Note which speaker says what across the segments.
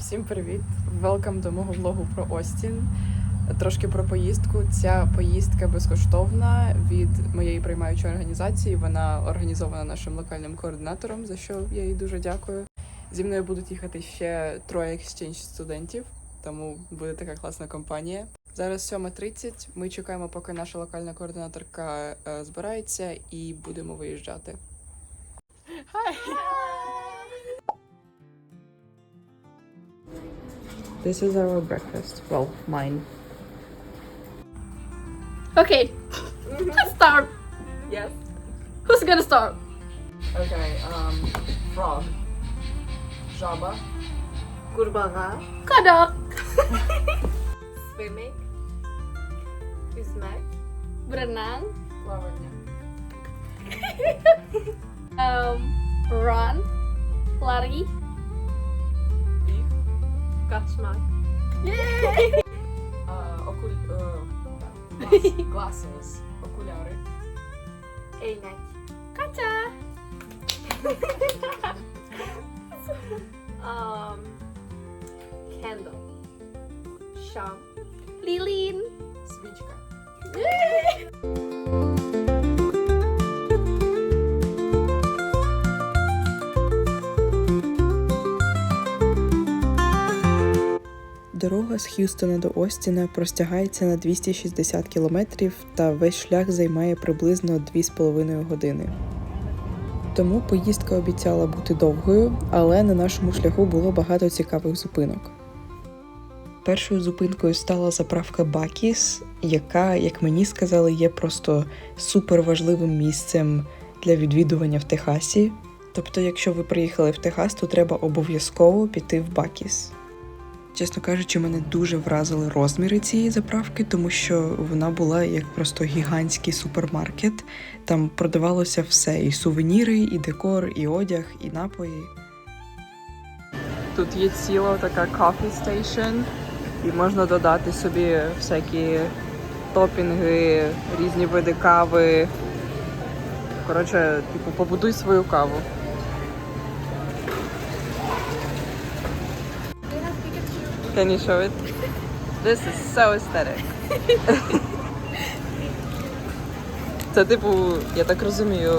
Speaker 1: Всім привіт! Велкам до мого влогу про Остін. Трошки про поїздку. Ця поїздка безкоштовна від моєї приймаючої організації. Вона організована нашим локальним координатором, за що я їй дуже дякую. Зі мною будуть їхати ще троє екстчейндж студентів, тому буде така класна компанія. Зараз 7.30. Ми чекаємо, поки наша локальна координаторка е, збирається, і будемо виїжджати. This is our breakfast. Well, mine.
Speaker 2: Okay. Mm -hmm. Let's start.
Speaker 1: Yes.
Speaker 2: Who's gonna start?
Speaker 1: Okay, um, frog. Jaba.
Speaker 3: Kurbağa.
Speaker 2: Kadak.
Speaker 3: Swimming. Yüzmek.
Speaker 2: Berenang.
Speaker 1: Lawannya.
Speaker 2: um, run. Lari.
Speaker 3: kaçmak.
Speaker 1: Aa, okul... Iı, Glasses. Glasses. Okulary.
Speaker 3: Eynek.
Speaker 2: Kaça.
Speaker 3: um, candle. Şam.
Speaker 2: Lilin.
Speaker 1: Svička. Дорога з Х'юстона до Остіна простягається на 260 кілометрів та весь шлях займає приблизно 2,5 години. Тому поїздка обіцяла бути довгою, але на нашому шляху було багато цікавих зупинок. Першою зупинкою стала заправка Бакіс, яка, як мені сказали, є просто суперважливим місцем для відвідування в Техасі. Тобто, якщо ви приїхали в Техас, то треба обов'язково піти в Бакіс. Чесно кажучи, мене дуже вразили розміри цієї заправки, тому що вона була як просто гігантський супермаркет. Там продавалося все: і сувеніри, і декор, і одяг, і напої. Тут є ціла така coffee station, і можна додати собі всякі топінги, різні види кави. Коротше, типу, побудуй свою каву. Can you show it? This is so aesthetic. Це, типу, я так розумію,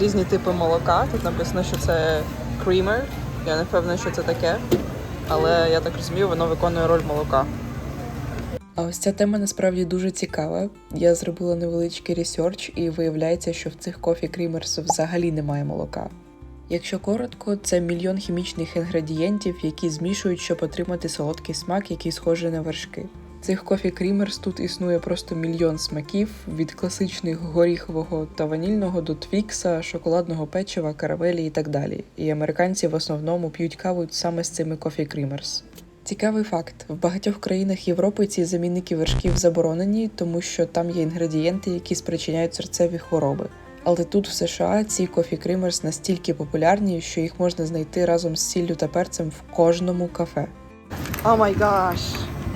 Speaker 1: різні типи молока. Тут написано, що це creamer. Я не впевнена, що це таке. Але я так розумію, воно виконує роль молока. А ось ця тема насправді дуже цікава. Я зробила невеличкий ресерч, і виявляється, що в цих кофі крімерс взагалі немає молока. Якщо коротко, це мільйон хімічних інгредієнтів, які змішують, щоб отримати солодкий смак, який схожий на вершки. Цих кофі крімерс тут існує просто мільйон смаків від класичних горіхового та ванільного до твікса, шоколадного печива, каравелі і так далі. І американці в основному п'ють каву саме з цими кофі крімерс. Цікавий факт: в багатьох країнах Європи ці замінники вершків заборонені, тому що там є інгредієнти, які спричиняють серцеві хвороби. Але тут в США ці кофі кримерс настільки популярні, що їх можна знайти разом з сіллю та перцем в кожному кафе. О май гаш!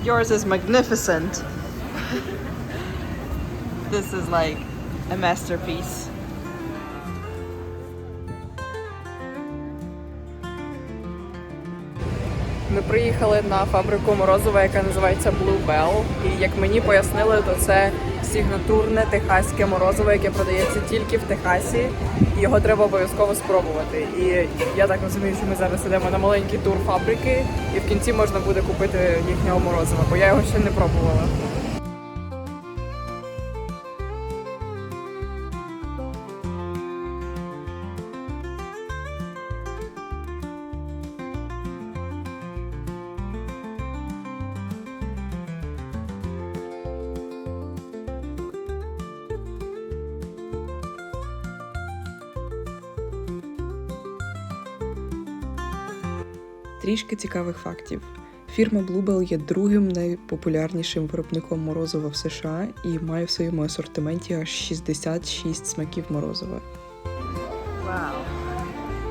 Speaker 1: yours is magnificent. This is like a masterpiece. Ми приїхали на фабрику морозива, яка називається Blue Bell. І як мені пояснили, то це сігнатурне техаське морозиво, яке продається тільки в Техасі. І його треба обов'язково спробувати. І я так розумію, що ми зараз йдемо на маленький тур фабрики, і в кінці можна буде купити їхнього морозива, бо я його ще не пробувала. Трішки цікавих фактів. Фірма Bluebell є другим найпопулярнішим виробником морозива в США і має в своєму асортименті аж 66 смаків морозива. Wow.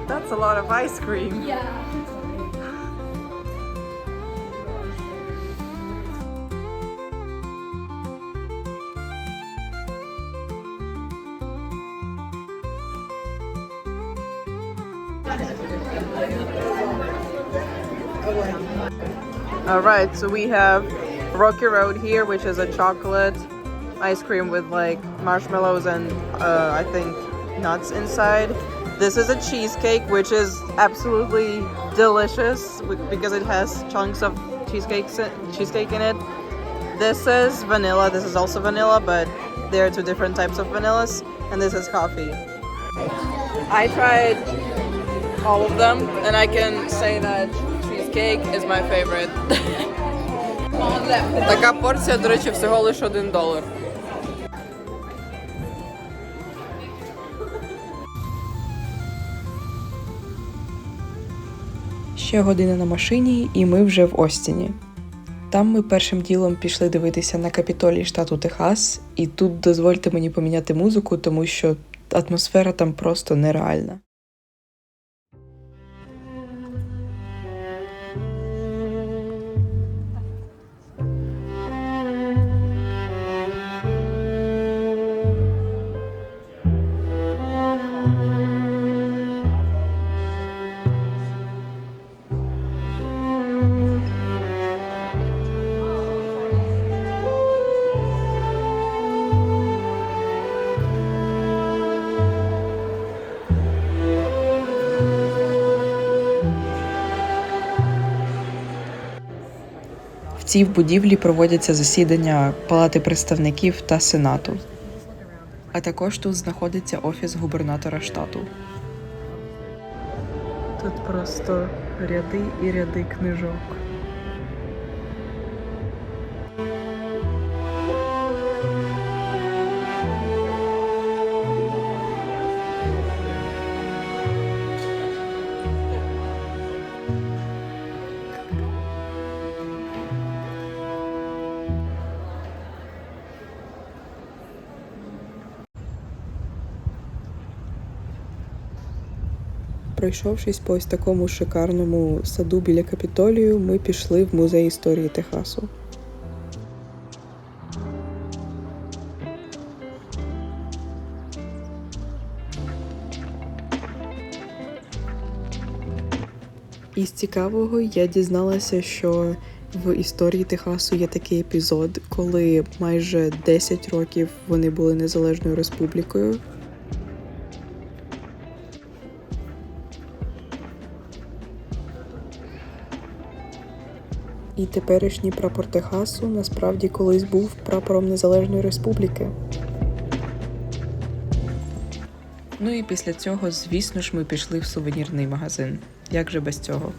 Speaker 1: That's a lot of ice cream.
Speaker 2: Yeah.
Speaker 4: All right, so we have Rocky Road here, which is a chocolate ice cream with like marshmallows and uh, I think nuts inside. This is a cheesecake, which is absolutely delicious because it has chunks of cheesecake cheesecake in it. This is vanilla. This is also vanilla, but there are two different types of vanillas, and this is coffee. I tried all of them, and I can say that cheesecake is my favorite. Така порція, до речі, всього лише один долар.
Speaker 1: Ще година на машині, і ми вже в Остіні. Там ми першим ділом пішли дивитися на капітолій штату Техас, і тут дозвольте мені поміняти музику, тому що атмосфера там просто нереальна. Цій будівлі проводяться засідання Палати представників та Сенату. А також тут знаходиться офіс губернатора штату. Тут просто ряди і ряди книжок. Пройшовшись по ось такому шикарному саду біля капітолію, ми пішли в музей історії Техасу. Із цікавого я дізналася, що в історії Техасу є такий епізод, коли майже 10 років вони були незалежною республікою, І теперішній прапор Техасу насправді колись був прапором Незалежної Республіки. Ну і після цього, звісно ж, ми пішли в сувенірний магазин. Як же без цього?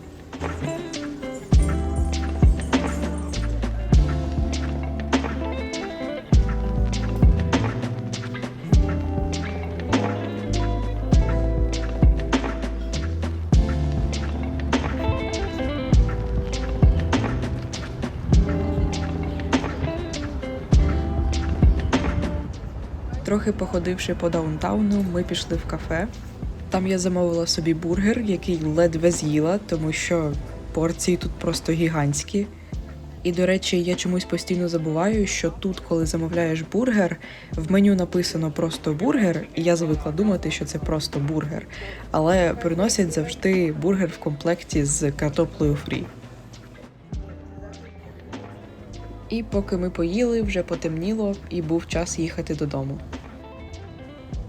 Speaker 1: Трохи походивши по даунтауну, ми пішли в кафе. Там я замовила собі бургер, який ледве з'їла, тому що порції тут просто гігантські. І, до речі, я чомусь постійно забуваю, що тут, коли замовляєш бургер, в меню написано просто бургер, і я звикла думати, що це просто бургер. Але приносять завжди бургер в комплекті з картоплею фрі. І поки ми поїли, вже потемніло, і був час їхати додому.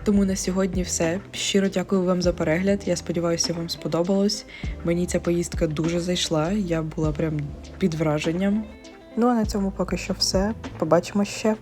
Speaker 1: Тому на сьогодні все. Щиро дякую вам за перегляд. Я сподіваюся, вам сподобалось. Мені ця поїздка дуже зайшла. Я була прям під враженням. Ну а на цьому поки що все. Побачимо ще.